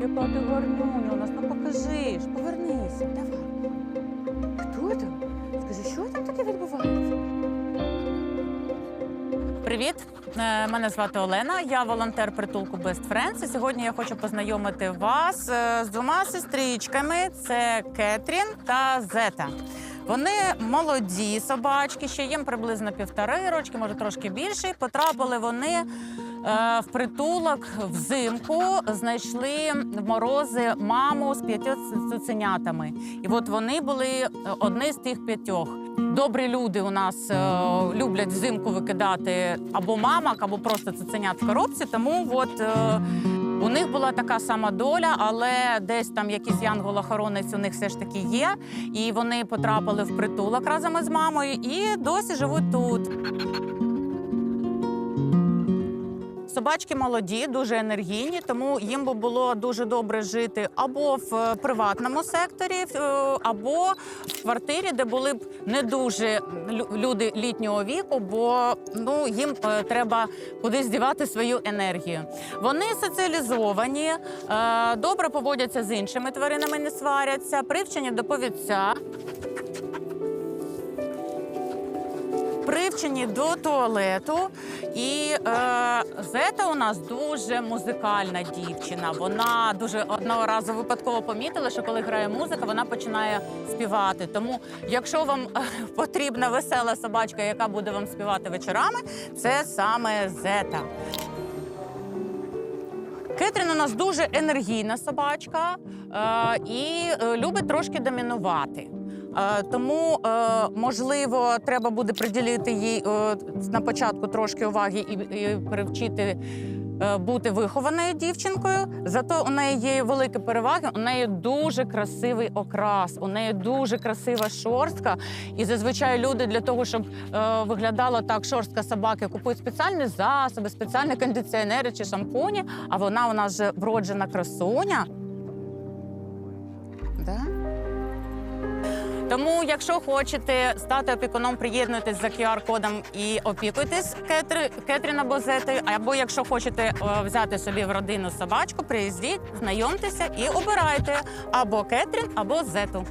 Яка ти гарнюня нас, ну покажи ж, повернися, давай. Хто там? Скажи, що там таке відбувається? Привіт, Е, мене звати Олена. Я волонтер притулку Best Friends. І сьогодні я хочу познайомити вас е, з двома сестричками: це Кетрін та Зета. Вони молоді собачки, ще їм приблизно півтори рочки, може трошки більше. Потрапили вони в притулок взимку, знайшли в морози маму з п'ятьох цуценятами. І от вони були е, одні з тих п'ятьох. Добрі люди у нас е, люблять взимку викидати або мамок, або просто цуценят в коробці. Тому от е, у них була така сама доля, але десь там якийсь янгол-охоронець у них все ж таки є. І вони потрапили в притулок разом із мамою і досі живуть тут. Собачки молоді, дуже енергійні, тому їм би було дуже добре жити або в е, приватному секторі, е, або в квартирі, де були б не дуже лю- люди літнього віку, бо ну їм е, треба кудись дівати свою енергію. Вони соціалізовані, добре поводяться з іншими тваринами, не сваряться, привчені до повідця. Привчені до туалету, і е, Зета у нас дуже музикальна дівчина. Вона дуже одного разу випадково помітила, що коли грає музика, вона починає співати. Тому, якщо вам е, потрібна весела собачка, яка буде вам співати вечорами, це саме Зета. Кетрін у нас дуже енергійна собачка е, і е, любить трошки домінувати. Е, тому, е, можливо, треба буде приділити їй е, на початку трошки уваги і, привчити бути вихованою дівчинкою. Зато у неї є великі переваги. У неї дуже красивий окрас, у неї дуже красива шорстка. І зазвичай люди для того, щоб виглядало так шорстка собаки, купують спеціальні засоби, спеціальні кондиціонери чи шампуні. А вона у нас вже вроджена красуня. Да? Тому, якщо хочете стати опікуном, приєднуйтесь за QR-кодом і опікуйтесь Кетри, Кетрін або Зетою. Або якщо хочете е, взяти собі в родину собачку, приїздіть, знайомтеся і обирайте або Кетрін, або Зету.